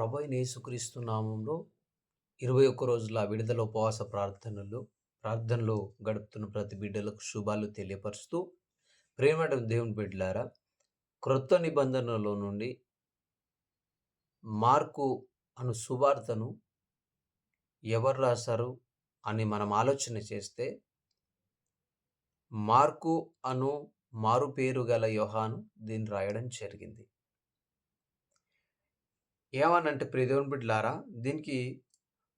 ప్రభు నేసుక్రీస్తు యేసుక్రీస్తు నామంలో ఇరవై ఒక్క రోజుల విడుదల ఉపవాస ప్రార్థనలు ప్రార్థనలో గడుపుతున్న ప్రతి బిడ్డలకు శుభాలు తెలియపరుస్తూ ప్రేమడ దేవుని బిడ్డలారా క్రొత్త నిబంధనలో నుండి మార్కు అను సువార్తను ఎవరు రాశారు అని మనం ఆలోచన చేస్తే మార్కు అను మారు పేరు గల యోహాను దీన్ని రాయడం జరిగింది. ఏమనంటే ప్రియదేవుని బిడ్డలారా దీనికి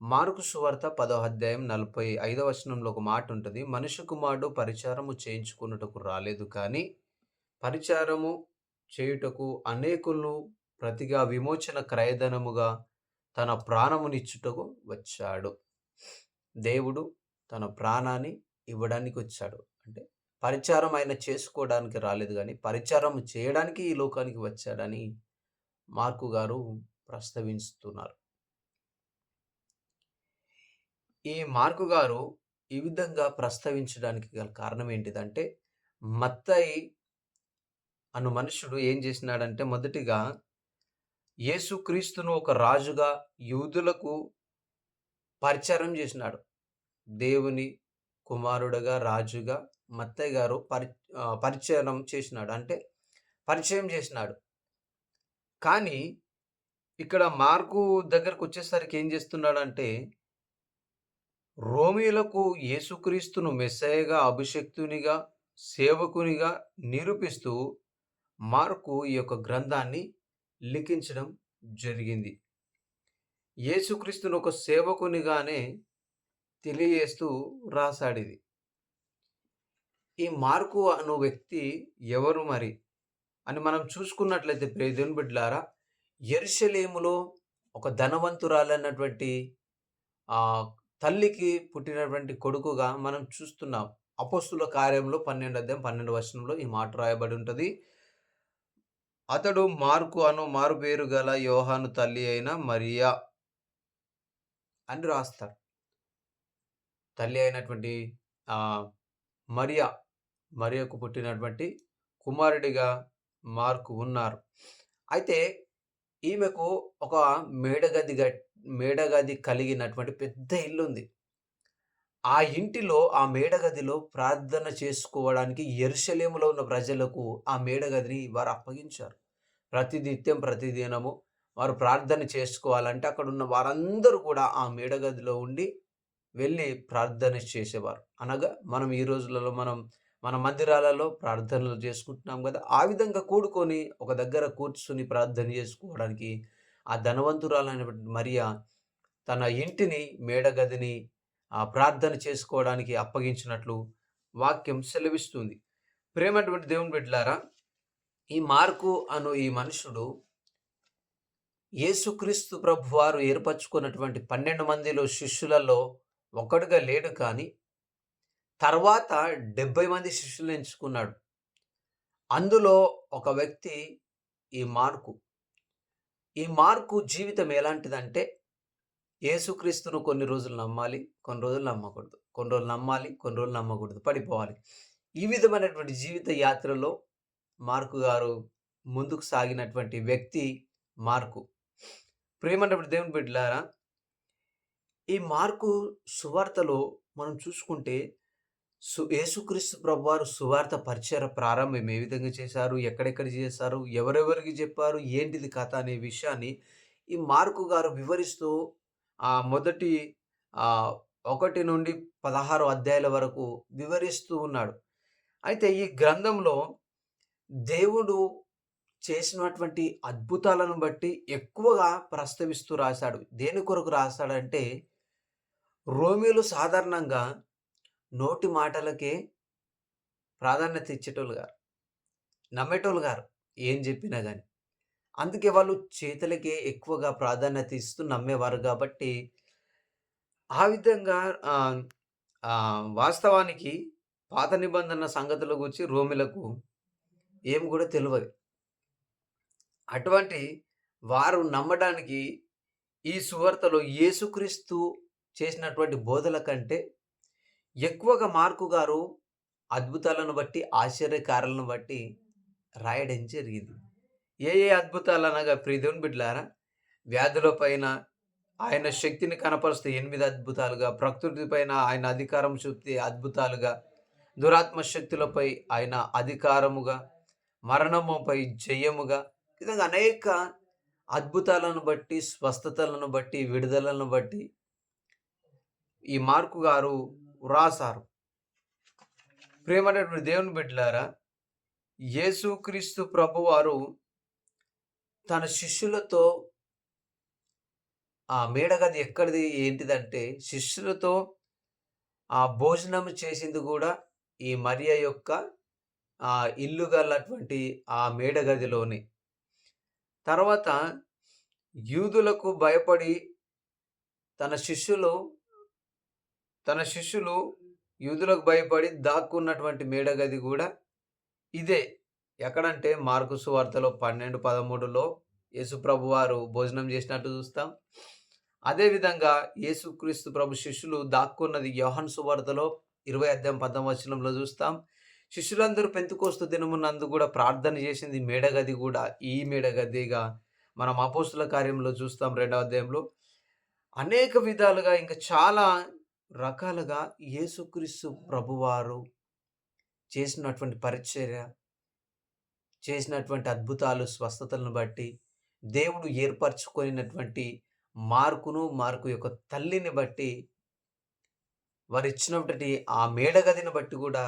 మార్కు సువార్త పదో అధ్యాయం నలభై ఐదవ వచనంలో ఒక మాట ఉంటుంది మనుష్య కుమారుడు పరిచారము చేయించుకున్నటకు రాలేదు కానీ పరిచారము చేయుటకు అనేకులను ప్రతిగా విమోచన క్రయధనముగా తన ప్రాణమునిచ్చుటకు వచ్చాడు. దేవుడు తన ప్రాణాన్ని ఇవ్వడానికి వచ్చాడు. అంటే పరిచారం ఆయన చేసుకోవడానికి రాలేదు కానీ పరిచారం చేయడానికి ఈ లోకానికి వచ్చాడని మార్కు గారు ప్రస్తావిస్తున్నారు. ఈ మార్కు గారు ఈ విధంగా ప్రస్తావించడానికి గల కారణం ఏంటిదంటే మత్తయి అను మనుషుడు ఏం చేసినాడంటే మొదటిగా యేసుక్రీస్తును ఒక రాజుగా యూదులకు పరిచయం చేసినాడు. దేవుని కుమారుడుగా రాజుగా మత్తయ్య గారు పరి పరిచయం చేసినాడు. అంటే పరిచయం చేసినాడు. కానీ ఇక్కడ మార్కు దగ్గరకు వచ్చేసరికి ఏం చేస్తున్నాడంటే రోమిలకు యేసుక్రీస్తును మెస్సయ్యగా అభిషక్తునిగా సేవకునిగా నిరూపిస్తూ మార్కు ఈ యొక్క గ్రంథాన్ని లిఖించడం జరిగింది. యేసుక్రీస్తును ఒక సేవకునిగానే తెలియజేస్తూ రాశాడిది ఈ మార్కు అను వ్యక్తి ఎవరు మరి? అని మనం చూసుకున్నట్లయితే ప్రియదేవుని బిడ్డలారా ఎరుషలేములో ఒక ధనవంతురాలన్నటువంటి ఆ తల్లికి పుట్టినటువంటి కొడుకుగా మనం చూస్తున్నాం. అపోస్తుల కార్యంలో పన్నెండు అధ్యాయం పన్నెండు వచనంలో ఈ మాట రాయబడి ఉంటుంది. అతడు మార్కు అను మారు పేరు గల యోహాను తల్లి అయిన మరియా అని రాస్తారు తల్లి అయినటువంటి మరియా మరియకు పుట్టినటువంటి కుమారుడిగా మార్కు ఉన్నారు. అయితే ఈమెకు ఒక మేడగది గ- మేడగది కలిగినటువంటి పెద్ద ఇల్లు ఉంది ఆ ఇంటిలో ఆ మేడగదిలో ప్రార్థన చేసుకోవడానికి ఎరుసలేములో ఉన్న ప్రజలకు ఆ మేడగదిని వారు అప్పగించారు. ప్రతినిత్యం ప్రతిదినము వారు ప్రార్థన చేసుకోవాలంటే అక్కడ ఉన్న వారందరూ కూడా ఆ మేడగదిలో ఉండి వెళ్ళి ప్రార్థన చేసేవారు. అనగా మనం ఈ రోజులలో మనం మన మందిరాలలో ప్రార్థనలు చేసుకుంటున్నాం కదా. ఆ విధంగా కూడుకొని ఒక దగ్గర కూర్చుని ప్రార్థన చేసుకోవడానికి ఆ ధనవంతురాలైనటువంటి మరియా తన ఇంటిని మేడగదిని ఆ ప్రార్థన చేసుకోవడానికి అప్పగించినట్లు వాక్యం సెలవిస్తుంది. ప్రేమటువంటి దేవుని బిడ్డలారా ఈ మార్కు అను ఈ మనుషుడు యేసుక్రీస్తు ప్రభు వారు ఏర్పరచుకున్నటువంటి పన్నెండు మందిలో శిష్యులలో ఒకడుగా లేడు కానీ తర్వాత డెబ్బై మంది శిష్యులను ఎంచుకున్నాడు. అందులో ఒక వ్యక్తి ఈ మార్కు. ఈ మార్కు జీవితం ఎలాంటిదంటే యేసుక్రీస్తును కొన్ని రోజులు నమ్మాలి కొన్ని రోజులు నమ్మకూడదు. కొన్ని రోజులు నమ్మాలి కొన్ని రోజులు నమ్మకూడదు. పడిపోవాలి. ఈ విధమైనటువంటి జీవిత యాత్రలో మార్కు గారు ముందుకు సాగినటువంటి వ్యక్తి మార్కు. ప్రేమన్నటువంటి దేవుని బిడ్డలారా ఈ మార్కు సువార్తలో మనం చూసుకుంటే సు యేసుక్రీస్తు ప్రభువారు సువార్త పరిచయ ప్రారంభం ఏ విధంగా చేశారు? ఎక్కడెక్కడ చేశారు? ఎవరెవరికి చెప్పారు? ఏంటిది కథ అనే విషయాన్ని ఈ మార్కు గారు వివరిస్తూ ఆ మొదటి ఒకటి నుండి పదహారు అధ్యాయుల వరకు వివరిస్తూ ఉన్నాడు. అయితే ఈ గ్రంథంలో దేవుడు చేసినటువంటి అద్భుతాలను బట్టి ఎక్కువగా ప్రస్తావిస్తూ రాశాడు. దేని కొరకు రాశాడంటే రోమిలు సాధారణంగా నోటి మాటలకే ప్రాధాన్యత ఇచ్చేటోళ్ళు గారు. నమ్మేటోళ్ళు గారు ఏం చెప్పినా కానీ అందుకే వాళ్ళు చేతులకే ఎక్కువగా ప్రాధాన్యత ఇస్తూ నమ్మేవారు కాబట్టి ఆ విధంగా వాస్తవానికి పాత నిబంధన సంగతుల గురించి రోమిలకు ఏం కూడా తెలియదు అటువంటి వారు నమ్మడానికి ఈ సువార్తలో యేసుక్రీస్తు చేసినటువంటి బోధల కంటే ఎక్కువగా మార్కు గారు అద్భుతాలను బట్టి ఆశ్చర్యకారాలను బట్టి రాయడం జరిగింది. ఏ ఏ అద్భుతాలు అనగా ప్రీదేవుని బిడ్డలారా వ్యాధుల పైన ఆయన శక్తిని కనపరుస్తూ ఎనిమిది అద్భుతాలుగా ప్రకృతి పైన ఆయన అధికారం చూపితే అద్భుతాలుగా దురాత్మ శక్తులపై ఆయన అధికారముగా మరణముపై జయముగా విధంగా అనేక అద్భుతాలను బట్టి స్వస్థతలను బట్టి విడుదలను బట్టి ఈ మార్కు గారు వ్రాసారు ప్రేమటువంటి దేవుని బిడ్డలారా యేసుక్రీస్తు ప్రభువారు తన శిష్యులతో ఆ మేడగది ఎక్కడిది ఏంటిదంటే శిష్యులతో ఆ భోజనం చేసింది కూడా ఈ మరియ యొక్క ఆ ఇల్లు గలటువంటి ఆ మేడగదిలోనే తర్వాత యూదులకు భయపడి తన శిష్యులు తన శిష్యులు యూదులకు భయపడి దాక్కున్నటువంటి మేడగది కూడా ఇదే. ఎక్కడంటే మార్కు వార్తలో పన్నెండు పదమూడులో యేసుప్రభు వారు భోజనం చేసినట్టు చూస్తాం. అదేవిధంగా యేసుక్రీస్తు ప్రభు శిష్యులు దాక్కున్నది యోహన్ సువార్తలో ఇరవై అధ్యాయం పద్దవచనంలో చూస్తాం. శిష్యులందరూ పెంతుకోస్తు దినమునందు కూడా ప్రార్థన చేసింది మేడగది కూడా ఈ మేడగదిగా మనం అపోస్తుల కార్యంలో చూస్తాం రెండవ అధ్యాయంలో. అనేక విధాలుగా ఇంకా చాలా రకాలుగా యేసుక్రీస్తు ప్రభువారు చేసినటువంటి పరిచర్య చేసినటువంటి అద్భుతాలు స్వస్థతలను బట్టి దేవుడు ఏర్పరచుకొనినటువంటి మార్కును మార్కు యొక్క తల్లిని బట్టి వారు ఇచ్చినటువంటి ఆ మేడగదిని బట్టి కూడా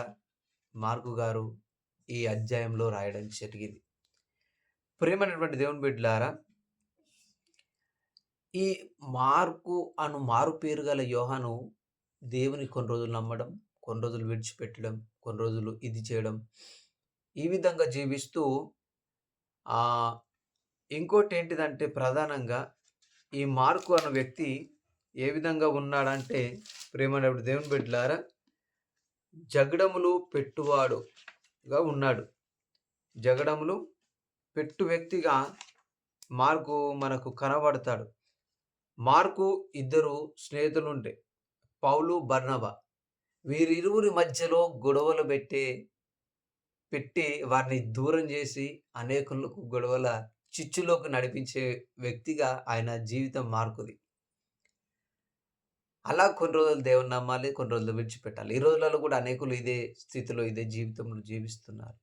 మార్కు గారు ఈ అధ్యాయంలో రాయడం జరిగింది. ప్రేమైనటువంటి దేవుని బిడ్డలారా ఈ మార్కు అను మారు పేరు గల యోహను దేవుని కొన్ని రోజులు నమ్మడం కొన్ని రోజులు విడిచిపెట్టడం కొన్ని రోజులు ఇది చేయడం ఈ విధంగా జీవిస్తూ ఇంకోటి ఏంటిదంటే ప్రధానంగా ఈ మార్కు అన్న వ్యక్తి ఏ విధంగా ఉన్నాడంటే ప్రేమనప్పుడు దేవుని బిడ్డలారా జగడములు పెట్టువాడుగా ఉన్నాడు. జగడములు పెట్టు వ్యక్తిగా మార్కు మనకు కనబడతాడు. మార్కు ఇద్దరు స్నేహితులుంటే పౌలు బర్ణవ వీరిరువురి మధ్యలో గొడవలు పెట్టే పెట్టి వారిని దూరం చేసి అనేకులకు గొడవల చిచ్చులోకి నడిపించే వ్యక్తిగా ఆయన జీవితం మార్కుది. అలా కొన్ని రోజులు దేవుని నమ్మాలి కొన్ని రోజులు విడిచిపెట్టాలి. ఈ రోజులలో కూడా అనేకులు ఇదే స్థితిలో ఇదే జీవితంలో జీవిస్తున్నారు.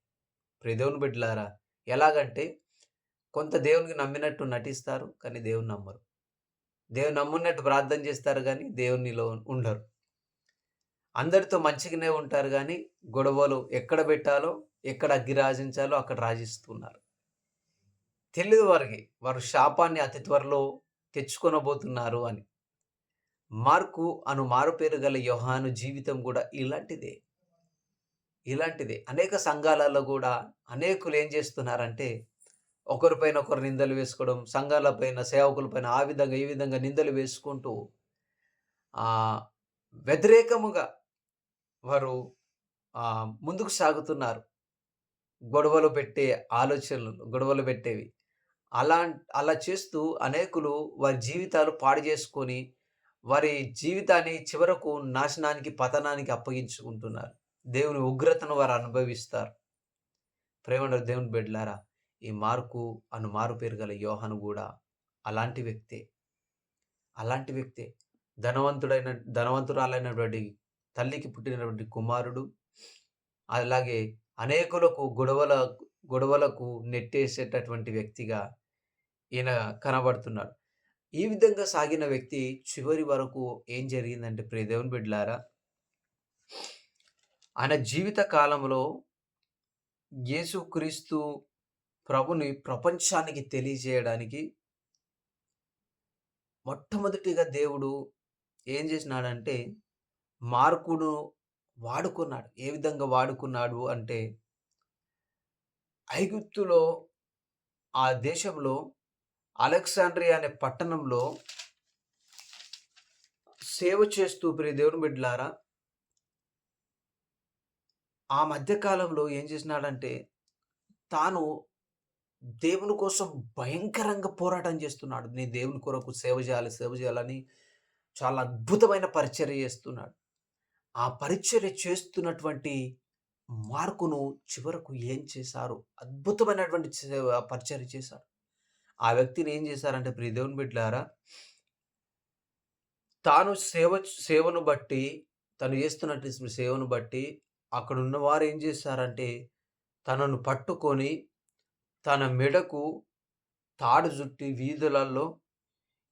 ప్రదేవుని బిడ్డలారా ఎలాగంటే కొంత దేవునికి నమ్మినట్టు నటిస్తారు కానీ దేవుని నమ్మరు. దేవుని నమ్మున్నట్టు ప్రార్థన చేస్తారు కానీ దేవునిలో ఉండరు. అందరితో మంచిగానే ఉంటారు కానీ గొడవలు ఎక్కడ పెట్టాలో ఎక్కడ అగ్గి రాజించాలో అక్కడ రాజిస్తున్నారు. తెలియదు వారికి వారు శాపాన్ని అతి త్వరలో తెచ్చుకొనబోతున్నారు అని. మార్కు అను మారుపేరు గల యోహాను జీవితం కూడా ఇలాంటిదే. ఇలాంటిదే. అనేక సంఘాలలో కూడా అనేకులు ఏం చేస్తున్నారంటే ఒకరిపైన ఒకరు నిందలు వేసుకోవడం సంఘాలపైన సేవకులపైన ఆ విధంగా ఈ విధంగా నిందలు వేసుకుంటూ వ్యతిరేకముగా వారు ముందుకు సాగుతున్నారు. గొడవలు పెట్టే ఆలోచనలు గొడవలు పెట్టేవి. అలా అలా చేస్తూ అనేకులు వారి జీవితాలు పాడు చేసుకొని వారి జీవితాన్ని చివరకు నాశనానికి పతనానికి అప్పగించుకుంటున్నారు. దేవుని ఉగ్రతను వారు అనుభవిస్తారు. ప్రేమ దేవుని బిడ్డలారా ఈ మార్కు అను మారు పేరు గల యోహను కూడా అలాంటి వ్యక్తే. అలాంటి వ్యక్తే. ధనవంతుడైన ధనవంతురాలైనటువంటి తల్లికి పుట్టినటువంటి కుమారుడు అలాగే అనేకులకు గొడవల గొడవలకు నెట్టేసేటటువంటి వ్యక్తిగా ఈయన కనబడుతున్నాడు. ఈ విధంగా సాగిన వ్యక్తి చివరి వరకు ఏం జరిగిందంటే ప్రియ దేవుని బిడ్డలారా ఆయన జీవిత కాలంలో యేసుక్రీస్తు ప్రభుని ప్రపంచానికి తెలియజేయడానికి మొట్టమొదటిగా దేవుడు ఏం చేసినాడంటే మార్కును వాడుకున్నాడు. ఏ విధంగా వాడుకున్నాడు అంటే ఐగుప్తులో ఆ దేశంలో అలెగ్జాండ్రియా అనే పట్టణంలో సేవ చేస్తూ ప్రియ దేవుని బిడ్డలారా ఆ మధ్యకాలంలో ఏం చేసినాడంటే తాను దేవుని కోసం భయంకరంగా పోరాటం చేస్తున్నాడు. నేను దేవుని కొరకు సేవ చేయాలి సేవ చేయాలని చాలా అద్భుతమైన పరిచర్య చేస్తున్నాడు. ఆ పరిచర్య చేస్తున్నటువంటి మార్కును చివరకు ఏం చేశారు? అద్భుతమైనటువంటి పరిచర్య చేశారు ఆ వ్యక్తిని ఏం చేశారంటే ప్రియ దేవుని బిడ్డలారా తాను సేవ సేవను బట్టి తను చేస్తున్నటువంటి సేవను బట్టి అక్కడ ఉన్నవారు ఏం చేశారంటే తనను పట్టుకొని తన మెడకు తాడు జుట్టి వీధులలో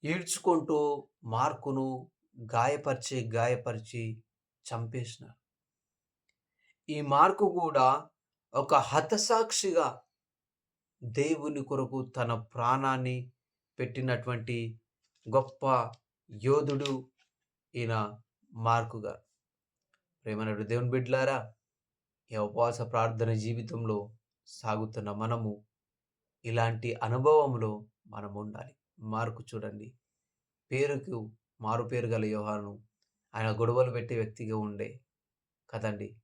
ఈడ్చుకుంటూ మార్కును గాయపరిచి గాయపరిచి చంపేసినారు. ఈ మార్కు కూడా ఒక హతసాక్షిగా దేవుని కొరకు తన ప్రాణాన్ని పెట్టినటువంటి గొప్ప యోధుడు ఈయన మార్కు గారు. ప్రేమనుడు దేవుని బిడ్డలారా ఈ ఉపవాస ప్రార్థన జీవితంలో సాగుతున్న మనము ఇలాంటి అనుభవంలో మనం ఉండాలి మార్కు చూడండి. పేరుకు మారు పేరు గల యోహాను ఆయన గొడవలు పెట్టే వ్యక్తిగా ఉండే కదండి.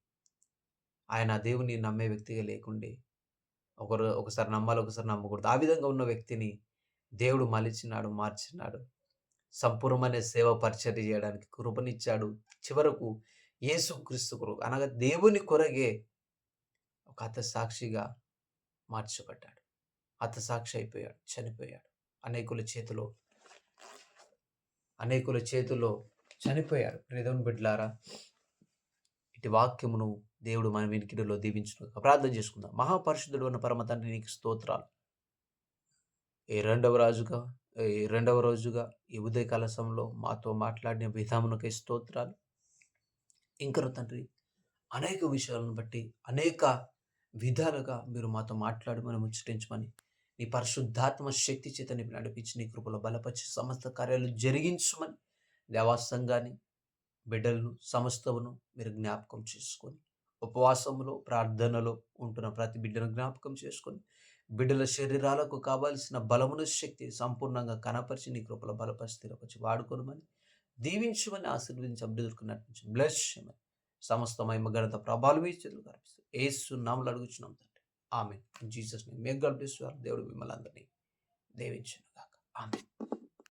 ఆయన దేవుని నమ్మే వ్యక్తిగా లేకుండే ఒకరు ఒకసారి నమ్మాలి ఒకసారి నమ్మకూడదు. ఆ విధంగా ఉన్న వ్యక్తిని దేవుడు మలిచినాడు మార్చినాడు. సంపూర్ణమైన సేవ పరిచర్య చేయడానికి కృపనిచ్చాడు. చివరకు యేసు క్రీస్తు కొరకు అనగా దేవుని కొరగే ఒక అత సాక్షిగా మార్చబడ్డాడు. అత సాక్షి అయిపోయాడు చనిపోయాడు. అనేకుల చేతిలో అనేకుల చేతిలో చనిపోయాడు. రిధవన్ బిడ్లారా ఇటు వాక్యమును దేవుడు మన వెనికిడిలో దీవించును ప్రార్థన చేసుకుందాం. మహాపరిశుద్ధుడు ఉన్న పరమ తండ్రి నీకు స్తోత్రాలు. ఏ రెండవ రాజుగా ఈ రెండవ రోజుగా ఈ ఉదయ కలసంలో మాతో మాట్లాడిన విధామునకై స్తోత్రాలు. ఇంకను తండ్రి అనేక విషయాలను బట్టి అనేక విధాలుగా మీరు మాతో మాట్లాడమని మనం ముచ్చటించమని నీ పరిశుద్ధాత్మ శక్తి చేత నీ నడిపించి నీ కృపలో బలపరిచి సమస్త కార్యాలు జరిగించమని దేవాసంగాన్ని బిడ్డలను సమస్తమును మీరు జ్ఞాపకం చేసుకొని ఉపవాసంలో ప్రార్థనలో ఉంటున్న ప్రతి బిడ్డను జ్ఞాపకం చేసుకొని బిడ్డల శరీరాలకు కావాల్సిన బలమును శక్తి సంపూర్ణంగా కనపరిచి నీ కృపల బలపరిచి స్థిరపరిచి వాడుకోనమని దీవించమని ఆశీర్వదించి అభివృద్ధి బ్లెస్ చేయమని సమస్త మహిమ ఘనత ప్రభావం మీ చేతులు కనిపిస్తుంది ఏసు నామలు అడుగుచున్నాం ఆమె జీసస్ మే గాడ్ బ్లెస్ దేవుడు మిమ్మల్ని అందరినీ దీవించును గాక ఆమె